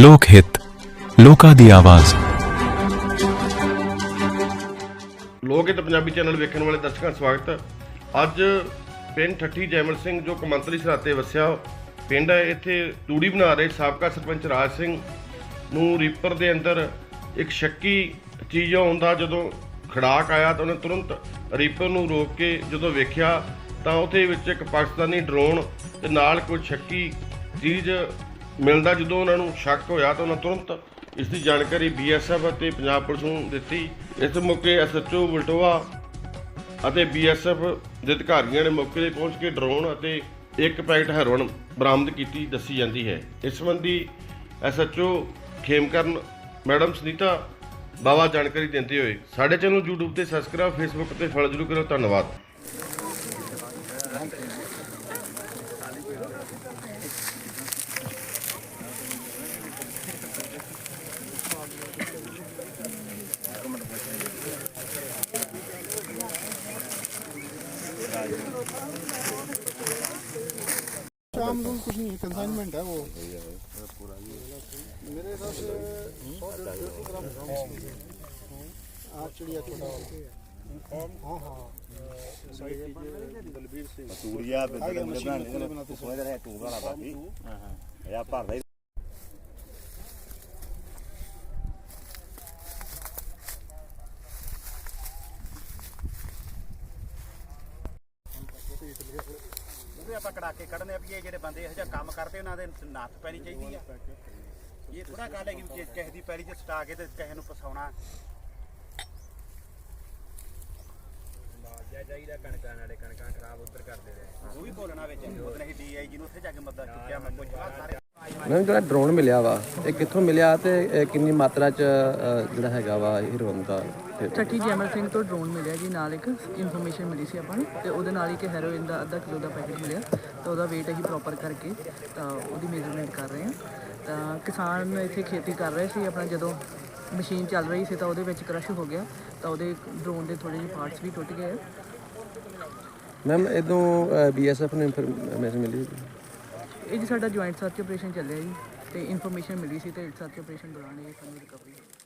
ਲੋਕ ਹਿੱਤ, ਲੋਕਾਂ ਦੀ ਆਵਾਜ਼। ਲੋਕ ਹਿੱਤ ਪੰਜਾਬੀ ਚੈਨਲ ਵੇਖਣ ਵਾਲੇ ਦਰਸ਼ਕਾਂ ਦਾ ਸਵਾਗਤ ਅੱਜ ਪਿੰਡ ਠੱਠੀ ਜੈਮਲ ਸਿੰਘ ਜੋ ਕਮੰਤਰੀ ਸਰਾਤੇ ਵਸਿਆ, ਪਿੰਡ ਹੈ, ਇੱਥੇ ਤੂੜੀ ਬਣਾ ਰਹੇ ਸਾਬਕਾ ਸਰਪੰਚ ਰਾਜ ਸਿੰਘ ਨੂੰ ਰੀਪਰ ਦੇ ਅੰਦਰ ਇੱਕ ਸ਼ੱਕੀ ਚੀਜ਼ ਆਉਂਦਾ ਜਦੋਂ ਖੜਾਕ ਆਇਆ ਤਾਂ ਉਹਨੇ ਤੁਰੰਤ ਰੀਪਰ ਨੂੰ ਰੋਕ ਕੇ ਜਦੋਂ ਵੇਖਿਆ ਤਾਂ ਉਹਦੇ ਵਿੱਚ ਇੱਕ ਪਾਕਿਸਤਾਨੀ ਡਰੋਨ ਤੇ ਨਾਲ ਕੋਈ ਸ਼ੱਕੀ ਚੀਜ਼ ਮਿਲਦਾ ਜਦੋਂ ਉਹਨਾਂ ਨੂੰ ਸ਼ੱਕ ਹੋਇਆ ਤਾਂ ਉਹਨਾਂ ਤੁਰੰਤ ਇਸ ਦੀ ਜਾਣਕਾਰੀ ਬੀਐਸਐਫ ਅਤੇ ਪੰਜਾਬ ਪੁਲਿਸ ਨੂੰ ਦਿੱਤੀ। ਇਸ ਮੌਕੇ ਐਸਐਚਓ ਬਲਟੋਆ ਅਤੇ ਬੀਐਸਐਫ ਦੇ ਅਧਿਕਾਰੀਆਂ ਨੇ ਮੌਕੇ ਤੇ ਪਹੁੰਚ ਕੇ ਡਰੋਨ ਅਤੇ ਇੱਕ ਪੈਕਟ ਹੈਰੋਇਨ ਬਰਾਮਦ ਕੀਤੀ, ਦੱਸੀ ਜਾਂਦੀ ਹੈ। ਇਸ ਸੰਬੰਧੀ ਐਸਐਚਓ ਖੇਮਕਰਨ, ਮੈਡਮ ਸੁਨੀਤਾ ਬਾਵਾ ਜਾਣਕਾਰੀ ਦਿੰਦੇ ਹੋਏ ਸਾਡੇ ਚੈਨਲ YouTube ਤੇ ਸਬਸਕ੍ਰਾਈਬ Facebook ਤੇ ਫੋਲੋ ਜ਼ਰੂਰ ਕਰੋ ਧੰਨਵਾਦ। शाम को कुछ नहीं है कंसाइनमेंट है वो मेरे हिसाब से आज चिड़िया छोटा हाँ हाँ बलबीर सिंह ਉਹਦੇ ਆਪਾਂ ਕੜਾਕੇ ਕੱਢਨੇ ਆ ਵੀ ਇਹ ਜਿਹੜੇ ਬੰਦੇ ਇਹੋ ਜਿਹਾ ਕੰਮ ਕਰਦੇ ਉਹਨਾਂ ਦੇ ਨੱਥ ਪੈਣੀ ਚਾਹੀਦੀ ਆ। ਇਹ ਥੋੜਾ ਗੱਲ ਹੈ ਕਿ ਜੇ ਕਿਸੇ ਦੀ ਪੈਰੀ 'ਚ ਸਟਾ ਕੇ ਤੇ ਕਿਸੇ ਨੂੰ ਫਸਾਉਣਾ। ਜਾਈਦਾ ਕਣਕਾਂ ਨਾਲੇ ਕਣਕਾਂ ਖਰਾਬ ਉਧਰ ਕਰਦੇ ਰਹੇ। ਉਹ ਵੀ ਬੋਲਣਾ ਵਿੱਚ ਉਹ ਨਹੀਂ ਡੀਆਈਜੀ ਨੂੰ ਉੱਥੇ ਜਾ ਕੇ ਮਦਦ ਚੁੱਕਿਆ ਮੈਂ ਪੁੱਛਿਆ ਸਾਰੇ ਮੈਮ ਜਿਹੜਾ ਡਰੋਨ ਮਿਲਿਆ ਵਾ ਇਹ ਕਿੱਥੋਂ ਮਿਲਿਆ ਤੇ ਇਹ ਕਿੰਨੀ ਮਾਤਰਾ ਚ ਅ, ਜਿਹੜਾ ਹੈਗਾ ਵਾ ਹੀਰੋਇਨ ਦਾ ਤੇ ਠੱਠੀ ਜੈਮਲ ਸਿੰਘ ਤੋਂ ਡਰੋਨ ਮਿਲਿਆ ਜੀ ਨਾਲ ਇੱਕ ਇਨਫੋਰਮੇਸ਼ਨ ਮਿਲੀ ਸੀ ਆਪਾਂ ਨੂੰ ਤੇ ਉਹਦੇ ਨਾਲ ਹੀ ਕਿ ਹੈਰੋਇਨ ਦਾ ਅੱਧਾ ਕਿਲੋ ਦਾ ਪੈਕੇਟ ਮਿਲਿਆ ਤਾਂ ਉਹਦਾ weight ਅਸੀਂ ਪ੍ਰੋਪਰ ਕਰਕੇ ਤਾਂ ਉਹਦੀ ਮੇਜ਼ਰਮੈਂਟ ਕਰ ਰਹੇ ਹਾਂ। ਤਾਂ ਕਿਸਾਨ ਇੱਥੇ ਖੇਤੀ ਕਰ ਰਹੇ ਸੀ ਆਪਣਾ ਜਦੋਂ ਮਸ਼ੀਨ ਚੱਲ ਰਹੀ ਸੀ ਤਾਂ ਉਹਦੇ ਵਿੱਚ ਕ੍ਰਸ਼ ਹੋ ਗਿਆ ਤਾਂ ਉਹਦੇ ਡਰੋਨ ਦੇ ਥੋੜੇ ਜਿਹੇ ਪਾਰਟਸ ਵੀ ਟੁੱਟ ਗਏ ਆ। ਮੈਮ ਇਦੋਂ ਬੀਐਸਐਫ ਨੂੰ ਇਨਫੋਰਮੇਸ਼ਨ ਮਿਲੀ ਇਹ ਜੀ ਸਾਡਾ ਜੁਆਇੰਟ ਸਰਚ ਆਪਰੇਸ਼ਨ ਚੱਲਿਆ ਜੀ ਤੇ ਇਨਫੋਰਮੇਸ਼ਨ ਮਿਲੀ ਸੀ ਤੇ ਸਰਚ ਆਪਰੇਸ਼ਨ ਦੌਰਾਨ ਇਹ ਸਾਨੂੰ ਰਿਕਵਰੀ ਹੋਈ।